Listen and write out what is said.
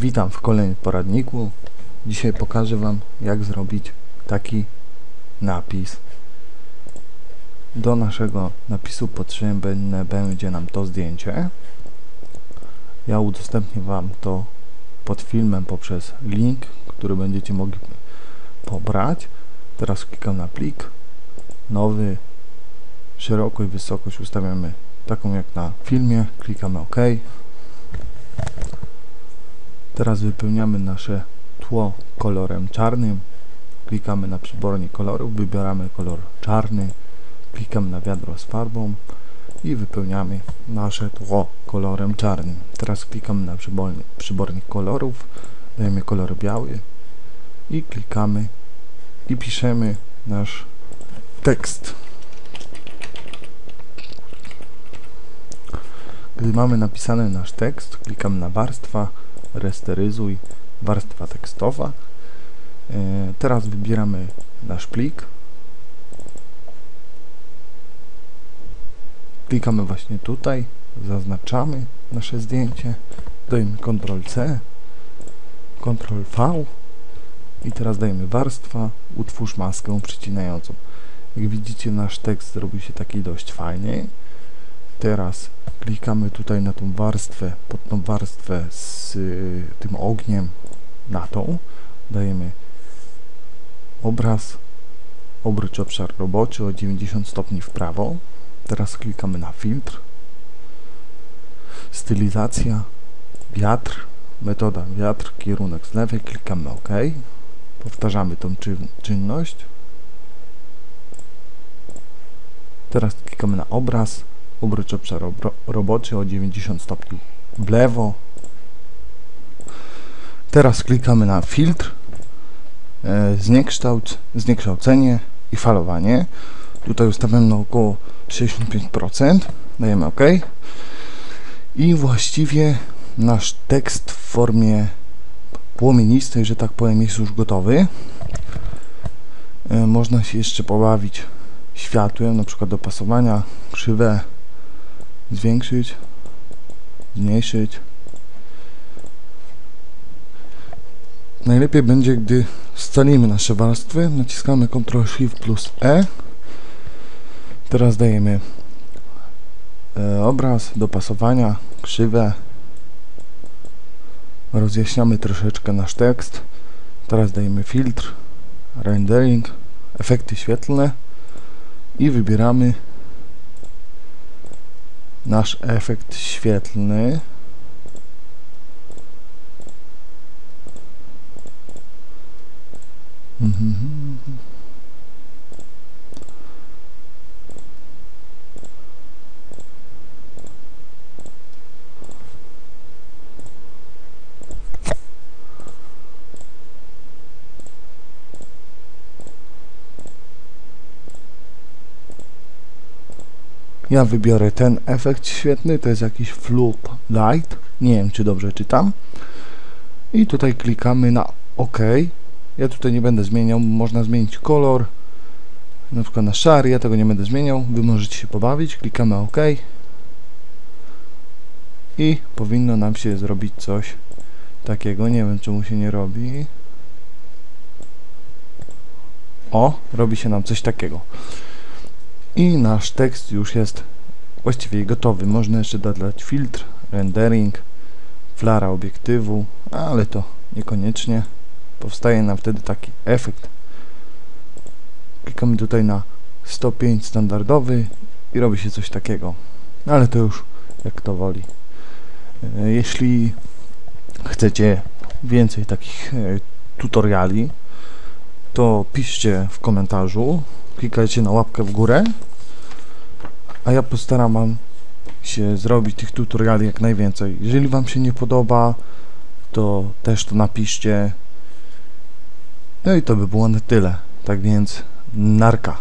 Witam w kolejnym poradniku. Dzisiaj pokażę Wam jak zrobić taki napis. Do naszego napisu potrzebne będzie nam to zdjęcie. Ja udostępnię Wam to pod filmem poprzez link, który będziecie mogli pobrać. Teraz klikam na plik. Nowy. Szerokość, wysokość ustawiamy taką jak na filmie. Klikamy OK. Teraz wypełniamy nasze tło kolorem czarnym. Klikamy na przybornik kolorów, wybieramy kolor czarny, klikamy na wiadro z farbą i wypełniamy nasze tło kolorem czarnym. Teraz klikamy na przybornik, przybornik kolorów, dajemy kolor biały i klikamy i piszemy nasz tekst. Gdy mamy napisany nasz tekst, klikamy na warstwa, resteryzuj, warstwa tekstowa. E, teraz wybieramy nasz plik. Klikamy właśnie tutaj, zaznaczamy nasze zdjęcie, dajemy Ctrl C, Ctrl V i teraz dajemy warstwa, utwórz maskę przycinającą. Jak widzicie nasz tekst zrobił się taki dość fajny. Teraz klikamy tutaj na tą warstwę, pod tą warstwę z y, tym ogniem na tą, dajemy obraz, obróć obszar roboczy o 90 stopni w prawo, teraz klikamy na filtr, stylizacja, wiatr, metoda wiatr, kierunek z lewej, klikamy OK, powtarzamy tą czynność, teraz klikamy na obraz, obróć obszar o 90 stopni w lewo. Teraz klikamy na filtr, e, zniekształt, zniekształcenie i falowanie. Tutaj ustawiamy na około 65%. Dajemy OK. I właściwie nasz tekst w formie płomienistej, że tak powiem, jest już gotowy. E, można się jeszcze pobawić światłem, na przykład dopasowania, krzywe zwiększyć, zmniejszyć. Najlepiej będzie, gdy scalimy nasze warstwy, naciskamy Ctrl Shift plus E. Teraz dajemy e, obraz, dopasowania, krzywe. Rozjaśniamy troszeczkę nasz tekst. Teraz dajemy filtr, rendering, efekty świetlne i wybieramy nasz efekt świetlny. Mhm. Ja wybiorę ten efekt świetny, to jest jakiś Floop Light, nie wiem czy dobrze czytam. I tutaj klikamy na OK. Ja tutaj nie będę zmieniał, można zmienić kolor, na przykład na szary, ja tego nie będę zmieniał, wy możecie się pobawić, klikamy OK. I powinno nam się zrobić coś takiego, nie wiem czemu się nie robi. O, robi się nam coś takiego i nasz tekst już jest właściwie gotowy. Można jeszcze dodać filtr, rendering, flara obiektywu, ale to niekoniecznie. Powstaje nam wtedy taki efekt. Klikamy tutaj na 105 standardowy i robi się coś takiego. Ale to już jak to woli. E, jeśli chcecie więcej takich e, tutoriali, to piszcie w komentarzu, klikajcie na łapkę w górę a ja postaram wam się zrobić tych tutoriali jak najwięcej. Jeżeli wam się nie podoba, to też to napiszcie. No i to by było na tyle. Tak więc narka.